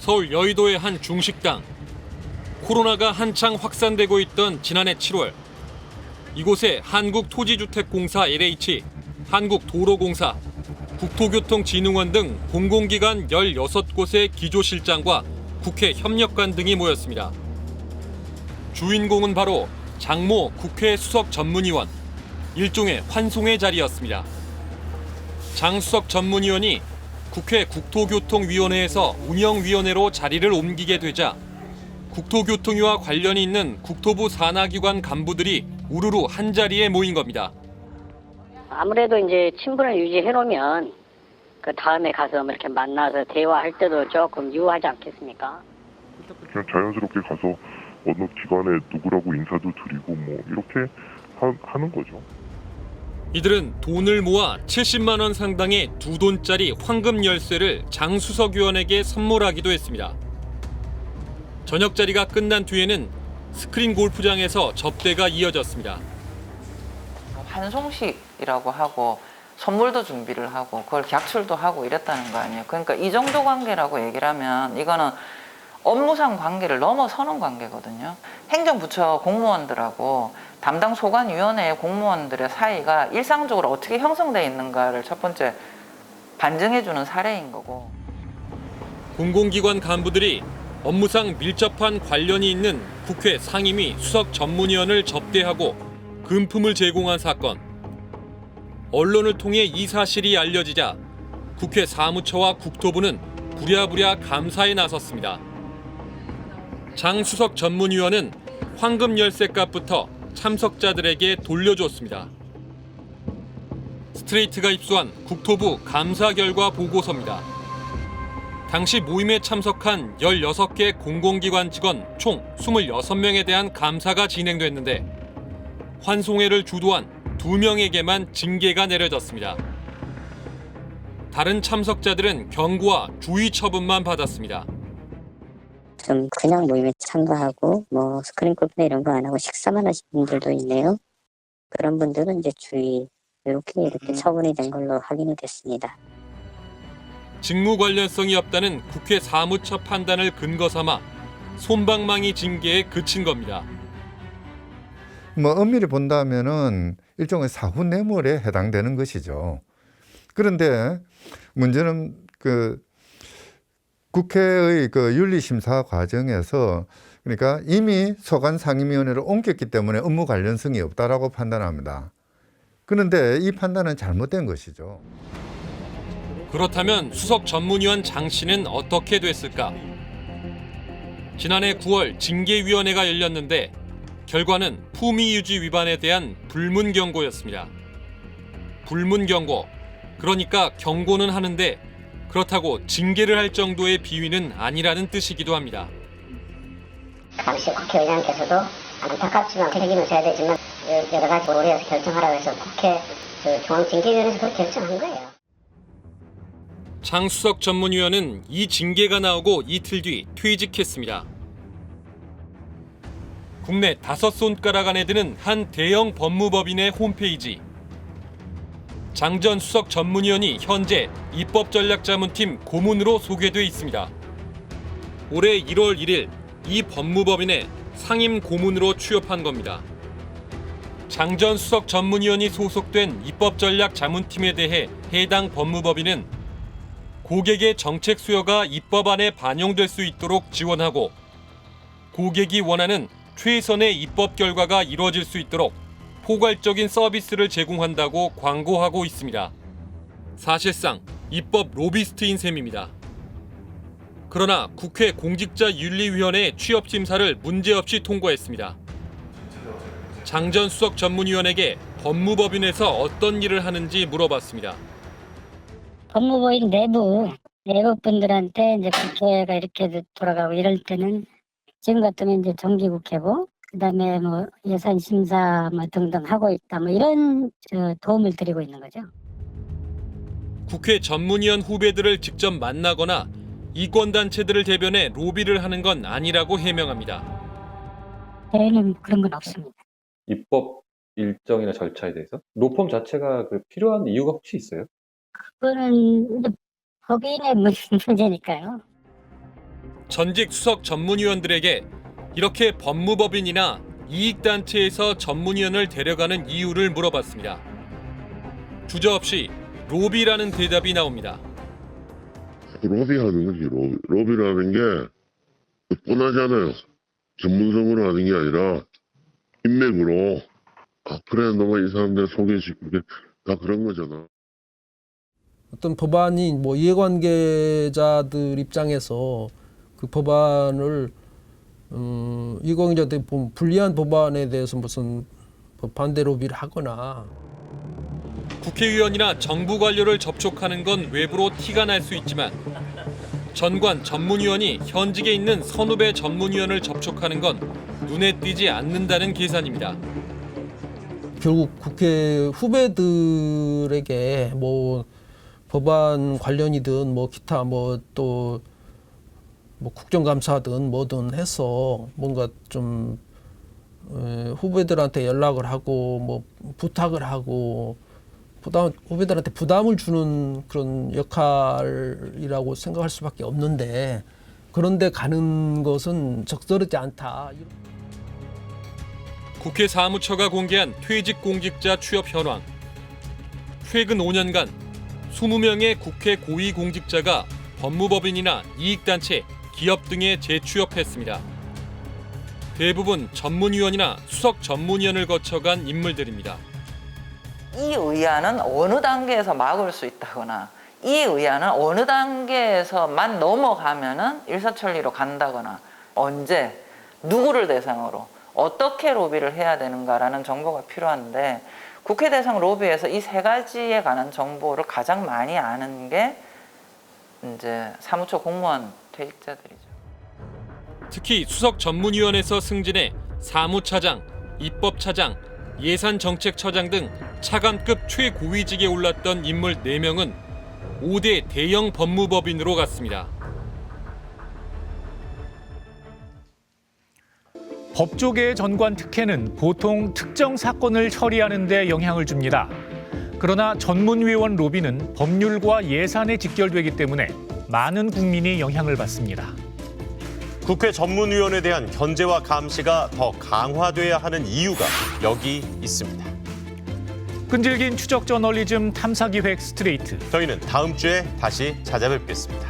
서울 여의도의 한 중식당. 코로나가 한창 확산되고 있던 지난해 7월 이곳에 한국토지주택공사 LH, 한국도로공사, 국토교통진흥원 등 공공기관 16곳의 기조실장과 국회 협력관 등이 모였습니다. 주인공은 바로 장모 국회 수석 전문위원, 일종의 환송의 자리였습니다. 장 수석 전문위원이 국회 국토교통위원회에서 운영위원회로 자리를 옮기게 되자 국토교통위와 관련이 있는 국토부 산하기관 간부들이 우르르 한 자리에 모인 겁니다. 아무래도 이제 친분을 유지해 놓으면 그 다음에 가서 뭐 이렇게 만나서 대화할 때도 조금 유하지 않겠습니까? 그냥 자연스럽게 가서 어느 기관에 누구라고 인사도 드리고 뭐 이렇게 하, 하는 거죠. 이들은 돈을 모아 70만 원 상당의 두 돈짜리 황금 열쇠를 장수석 의원에게 선물하기도 했습니다. 저녁 자리가 끝난 뒤에는 스크린 골프장에서 접대가 이어졌습니다. 환송식이라고 하고 선물도 준비를 하고 그걸 객출도 하고 이랬다는 거 아니에요. 그러니까 이 정도 관계라고 얘기를 하면 이거는 업무상 관계를 넘어서는 관계거든요. 행정부처 공무원들하고 담당 소관위원회 공무원들의 사이가 일상적으로 어떻게 형성되어 있는가를 첫 번째 반증해주는 사례인 거고. 공공기관 간부들이 업무상 밀접한 관련이 있는 국회 상임위 수석 전문위원을 접대하고 금품을 제공한 사건. 언론을 통해 이 사실이 알려지자 국회 사무처와 국토부는 부랴부랴 감사에 나섰습니다. 장 수석 전문위원은 황금 열쇠 값부터 참석자들에게 돌려줬습니다. 스트레이트가 입수한 국토부 감사 결과 보고서입니다. 당시 모임에 참석한 16개 공공기관 직원 총 26명에 대한 감사가 진행됐는데 환송회를 주도한 2명에게만 징계가 내려졌습니다. 다른 참석자들은 경고와 주의 처분만 받았습니다. 좀 그냥 모임에 참가하고 뭐 스크린 골프나 이런 거 안 하고 식사만 하신 분들도 있네요. 그런 분들은 이제 주의 이렇게 이렇게 처분이 된 걸로 확인이 됐습니다. 직무 관련성이 없다는 국회 사무처 판단을 근거 삼아 솜방망이 징계에 그친 겁니다. 뭐 엄밀히 본다면은 일종의 사후 뇌물에 해당되는 것이죠. 그런데 문제는 그 국회의 그 윤리심사 과정에서 그러니까 이미 소관 상임위원회로 옮겼기 때문에 업무 관련성이 없다라고 판단합니다. 그런데 이 판단은 잘못된 것이죠. 그렇다면 수석 전문위원 장 씨는 어떻게 됐을까? 지난해 9월 징계위원회가 열렸는데 결과는 품위 유지 위반에 대한 불문 경고였습니다. 불문 경고. 그러니까 경고는 하는데 그렇다고 징계를 할 정도의 비위는 아니라는 뜻이기도 합니다. 당시 국회의장께서도 안타깝지만 책임을 져야 되지만 여러 가지 고려해서 결정하라고 해서 국회 그 중앙징계위원회에서 그렇게 결정한 거예요. 장수석 전문위원은 이 징계가 나오고 이틀 뒤 퇴직했습니다. 국내 다섯 손가락 안에 드는 한 대형 법무법인의 홈페이지. 장전 수석 전문위원이 현재 입법전략자문팀 고문으로 소개돼 있습니다. 올해 1월 1일 이 법무법인에 상임 고문으로 취업한 겁니다. 장전 수석 전문위원이 소속된 입법전략자문팀에 대해 해당 법무법인은 고객의 정책 수요가 입법안에 반영될 수 있도록 지원하고 고객이 원하는 최선의 입법 결과가 이루어질 수 있도록 포괄적인 서비스를 제공한다고 광고하고 있습니다. 사실상 입법 로비스트인 셈입니다. 그러나 국회 공직자윤리위원회 취업 심사를 문제없이 통과했습니다. 장전 수석 전문위원에게 법무법인에서 어떤 일을 하는지 물어봤습니다. 법무부인 내부 내부 분들한테 이제 국회가 이렇게 돌아가고 이럴 때는 지금 같으면 이제 정기 국회고 그다음에 뭐 예산 심사 뭐 등등 하고 있다 뭐 이런 저 도움을 드리고 있는 거죠. 국회 전문위원 후배들을 직접 만나거나 이권 단체들을 대변해 로비를 하는 건 아니라고 해명합니다. 저희는 그런 건 없습니다. 입법 일정이나 절차에 대해서 로펌 자체가 그 필요한 이유가 혹시 있어요? 그거는 이제 법인의 문- 문제니까요. 전직 수석 전문위원들에게 이렇게 법무법인이나 이익단체에서 전문위원을 데려가는 이유를 물어봤습니다. 주저없이 로비라는 대답이 나옵니다. 로비하는 거지. 로비. 로비라는 게 뻔하잖아요. 전문성으로 하는 게 아니라 인맥으로 아 그래 너가 이 사람들 소개시키게 다 그런 거잖아. 어떤 법안이 뭐 이해관계자들 입장에서 그 법안을 음, 이해관계자들 보면 불리한 법안에 대해서 무슨 뭐 반대 로비를 하거나 국회의원이나 정부 관료를 접촉하는 건 외부로 티가 날 수 있지만 전관 전문위원이 현직에 있는 선후배 전문위원을 접촉하는 건 눈에 띄지 않는다는 계산입니다. 결국 국회 후배들에게 뭐 법안 관련이든 뭐 기타 뭐 또 뭐 국정감사든 뭐든 해서 뭔가 좀 에, 후배들한테 연락을 하고 뭐 부탁을 하고 부담 후배들한테 부담을 주는 그런 역할이라고 생각할 수밖에 없는데 그런데 가는 것은 적절하지 않다. 국회 사무처가 공개한 퇴직 공직자 취업 현황. 최근 5년간 20명의 국회 고위 공직자가 법무법인이나 이익단체, 기업 등에 재취업했습니다. 대부분 전문위원이나 수석 전문위원을 거쳐간 인물들입니다. 이 의안은 어느 단계에서 막을 수 있다거나 이 의안은 어느 단계에서만 넘어가면은 일사천리로 간다거나 언제 누구를 대상으로 어떻게 로비를 해야 되는가라는 정보가 필요한데 국회 대상 로비에서 이 세 가지에 관한 정보를 가장 많이 아는 게 이제 사무처 공무원 퇴직자들이죠. 특히 수석 전문위원회에서 승진해 사무차장, 입법차장, 예산정책처장 등 차관급 최고위직에 올랐던 인물 4명은 5대 대형 법무법인으로 갔습니다. 법조계의 전관 특혜는 보통 특정 사건을 처리하는 데 영향을 줍니다. 그러나 전문위원 로비는 법률과 예산에 직결되기 때문에 많은 국민이 영향을 받습니다. 국회 전문위원에 대한 견제와 감시가 더 강화돼야 하는 이유가 여기 있습니다. 끈질긴 추적 저널리즘 탐사 기획 스트레이트. 저희는 다음 주에 다시 찾아뵙겠습니다.